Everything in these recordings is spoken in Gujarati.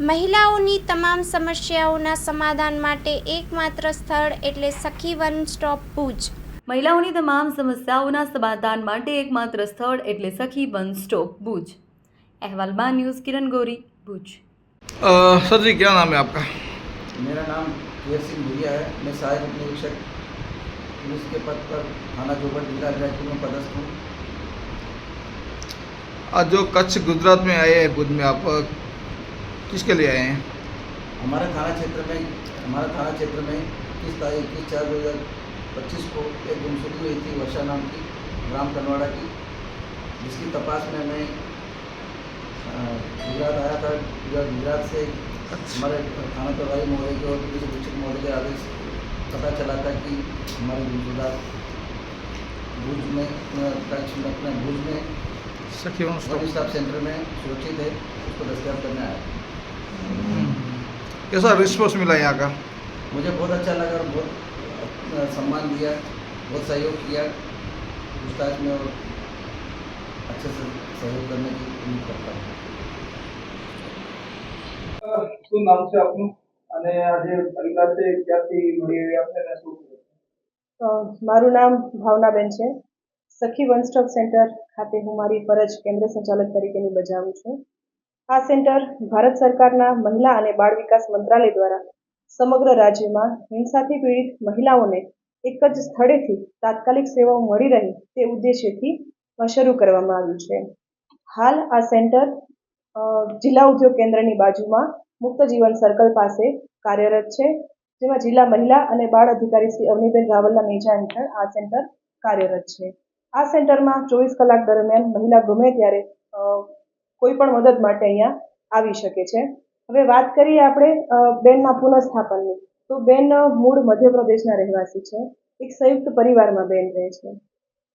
મહિલાઓની તમામ સમસ્યાઓના સમાધાન માટે એકમાત્ર સ્થળ એટલે સખી વન સ્ટોપ ભુજ મહિલાઓની તમામ સમસ્યાઓના સમાધાન માટે એકમાત્ર સ્થળ એટલે સખી વન સ્ટોપ ભુજ અહેવાલ બા ન્યૂઝ કિરણ ગોરી ભુજ अ, सर जी क्या नाम है आपका मेरा नाम वीर सिंह भूरिया है मैं सहायक उप निरीक्षक पुलिस के पद पर थाना जोबट जिला रायपुर में पदस्थ हूँ आज जो कच्छ गुजरात में आए हैं भुज में आप अ, किसके लिए आए हैं? हमारे थाना क्षेत्र में हमारे थाना क्षेत्र में इक्कीस तारीख इक्कीस चार दो हज़ार पच्चीस को एक गुमशुदगी हुई थी वर्षा नाम की ग्राम कनवाड़ा की जिसकी तपास में मैं गुजरात आया था गुजरात गुजरात से हमारे थाना प्रभारी महोदय के और पुलिस अधीक्षक महोदय के आदेश पता चला था कि हमारे गुजरात भुज में कच्छ में अपने भुज में सखी स्टाफ सेंटर में सुरक्षित है उसको दस्तियाब करने आया। कैसा रिस्पॉन्स मिला यहाँ का मुझे बहुत अच्छा लगा और बहुत अ, सम्मान दिया बहुत सहयोग किया पूछताछ में और अच्छे से सहयोग करने की उम्मीद करता हूँ શું નામ છે આપનું અને આ જે પરિવાર છે એ ક્યાંથી મળી આવી આપને અને શું થયું? અ, મારું નામ ભાવનાબેન છે સખી વન સ્ટોપ સેન્ટર ખાતે હું મારી ફરજ કેન્દ્ર સંચાલક તરીકેની બજાવું છું આ સેન્ટર ભારત સરકારના મહિલા અને બાળ વિકાસ મંત્રાલય દ્વારા સમગ્ર રાજ્યમાં હિંસાથી પીડિત મહિલાઓને એક જ સ્થળેથી તાત્કાલિક સેવાઓ મળી રહે તે ઉદ્દેશ્યથી શરૂ કરવામાં આવ્યું છે. હાલ આ સેન્ટર જિલ્લા ઉદ્યોગ કેન્દ્રની બાજુમાં મુક્ત જીવન સર્કલ પાસે કાર્યરત છે, જેમાં જિલ્લા મહિલા અને બાળ અધિકારી શ્રી અવનીબેન રાવલના નેજા હેઠળ આ સેન્ટર કાર્યરત છે. આ સેન્ટરમાં ચોવીસ કલાક દરમિયાન મહિલા ગમે ત્યારે કોઈ પણ મદદ માટે અહીંયા આવી શકે છે. હવે વાત કરીએ આપણે બેનના પુનઃસ્થાપનની. તો બેન મૂળ મધ્યપ્રદેશના રહેવાસી છે. એક સંયુક્ત પરિવારમાં બેન રહે છે.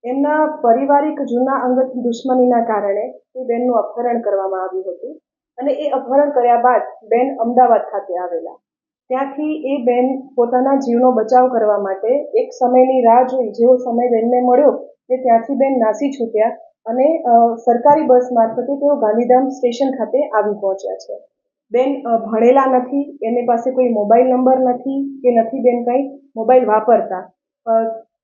એમના પારિવારિક જૂના અંગત દુશ્મનીના કારણે એ બેનનું અપહરણ કરવામાં આવ્યું હતું અને એ અપહરણ કર્યા બાદ બેન અમદાવાદ ખાતે આવેલા. ત્યાંથી એ બેન પોતાના જીવનો બચાવ કરવા માટે એક સમયની રાહ જોઈ. જેવો સમય બેનને મળ્યો, એ ત્યાંથી બેન નાસી છૂટ્યા અને સરકારી બસ મારફતે તેઓ ગાંધીધામ સ્ટેશન ખાતે આવી પહોંચ્યા છે. બેન ભણેલા નથી એની પાસે કોઈ મોબાઈલ નંબર નથી કે નથી બેન કંઈ? મોબાઈલ વાપરતા.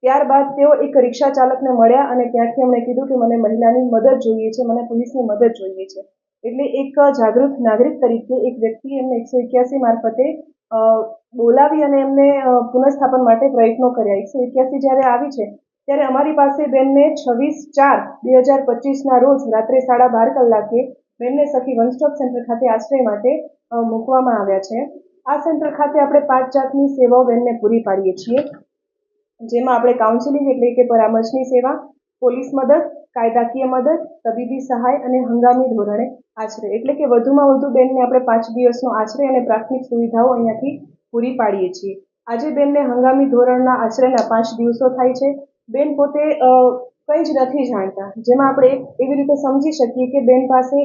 ત્યારબાદ તેઓ એક રિક્ષા ચાલકને મળ્યા અને ત્યાંથી એમણે કીધું કે મને મહિલાની મદદ જોઈએ છે, મને પોલીસની મદદ જોઈએ છે. એટલે એક જાગૃત નાગરિક તરીકે એક વ્યક્તિ એમને એકસો એક્યાસી મારફતે બોલાવી અને એમને પુનઃસ્થાપન માટે પ્રયત્નો કર્યા. એકસો એક્યાસી જ્યારે આવી છે ત્યારે અમારી પાસે બેનને છવ્વીસ ચાર બે હજાર પચીસના રોજ રાત્રે સાડા બાર કલાકે બેનને સખી વન સ્ટોપ સેન્ટર ખાતે આશ્રય માટે મૂકવામાં આવ્યા છે. આ સેન્ટર ખાતે આપણે પાંચ જાતની સેવાઓ બેનને પૂરી પાડીએ છીએ. જેમાં આપણે કાઉન્સિલિંગ એટલે કે પરામર્શની સેવા, પોલીસ મદદ, કાયદાકીય મદદ, તબીબી સહાય અને હંગામી ધોરણે આશ્રય. એટલે કે વધુમાં વધુ બેનને આપણે પાંચ દિવસનો આશ્રય અને પ્રાથમિક સુવિધાઓ અહીંયાથી પૂરી પાડીએ છીએ. આજે બેનને હંગામી ધોરણના આશ્રયના પાંચ દિવસો થાય છે. બેન પોતે કંઈ જ નથી જાણતા. જેમાં આપણે એવી રીતે સમજી શકીએ કે બેન પાસે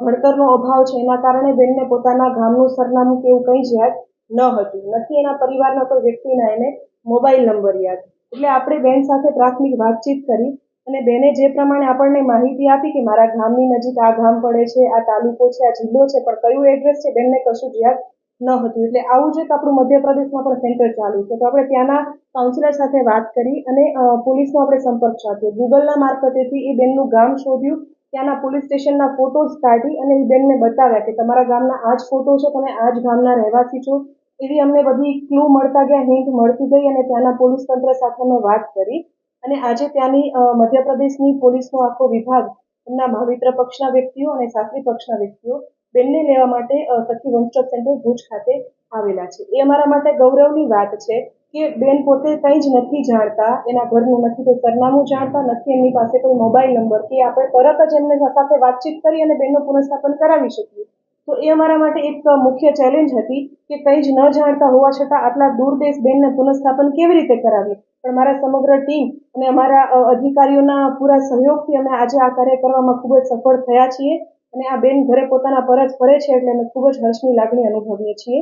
ભણતરનો અભાવ છે. એના કારણે બેનને પોતાના ગામનું સરનામું કે એવું કંઈ જ યાદ ન હતું. નથી એના પરિવારના કોઈ વ્યક્તિના એને મોબાઈલ નંબર યાદ. એટલે આપણે બેન સાથે પ્રાથમિક વાતચીત કરી અને બેને જે પ્રમાણે આપણને માહિતી આપી કે મારા ગામની નજીક આ ગામ પડે છે, આ તાલુકો છે, આ જિલ્લો છે, પણ કયું એડ્રેસ છે, બેનને કશું જ યાદ ન હતું. એટલે આવું જ એક આપણું મધ્યપ્રદેશમાં પણ સેન્ટર ચાલુ છે. તો આપણે ત્યાંના કાઉન્સિલર સાથે વાત કરી અને પોલીસનો આપણે સંપર્ક સાધ્યો. ગૂગલના મારફતેથી એ બેનનું ગામ શોધ્યું. ત્યાંના પોલીસ સ્ટેશનના ફોટોઝ કાઢી અને એ બેનને બતાવ્યા કે તમારા ગામના આ જ ફોટો છે, તમે આ જ ગામના રહેવાસી છો. એવી અમને બધી ક્લુ મળતા ગયા હિન્ટ મળતી ગઈ અને ત્યાંના પોલીસ તંત્ર સાથે અમે વાત કરી. અને આજે ત્યાંની મધ્યપ્રદેશની પોલીસનો આખો વિભાગ એમના ભાવિત્ર પક્ષના વ્યક્તિઓ અને સાસરી પક્ષના વ્યક્તિઓ બેનને લેવા માટે સખી વન સ્ટોપ સેન્ટર ભુજ ખાતે આવેલા છે. એ અમારા માટે ગૌરવની વાત છે કે બેન પોતે કંઈ જ નથી જાણતા, એના ઘરનું નથી, કોઈ સરનામું જાણતા નથી, એમની પાસે કોઈ મોબાઈલ નંબર કે આપણે તરત જ એમને સાથે વાતચીત કરી અને બેનનું પુનઃસ્થાપન કરાવી શકીએ. તો એ અમારા માટે એક મુખ્ય ચેલેન્જ હતી કે કંઈ જ ન જાણતા હોવા છતાં આટલા દૂર દેશ બેનને પુનઃસ્થાપન કેવી રીતે કરાવીએ? પણ મારા સમગ્ર ટીમ અને અમારા અધિકારીઓના પૂરા સહયોગથી અમે આજે આ કાર્ય કરવામાં ખૂબ જ સફળ થયા છીએ. અને આ બેન ઘરે પોતાના પરજ ફરે છે એટલે અમે ખૂબ જ હર્ષની લાગણી અનુભવીએ છીએ.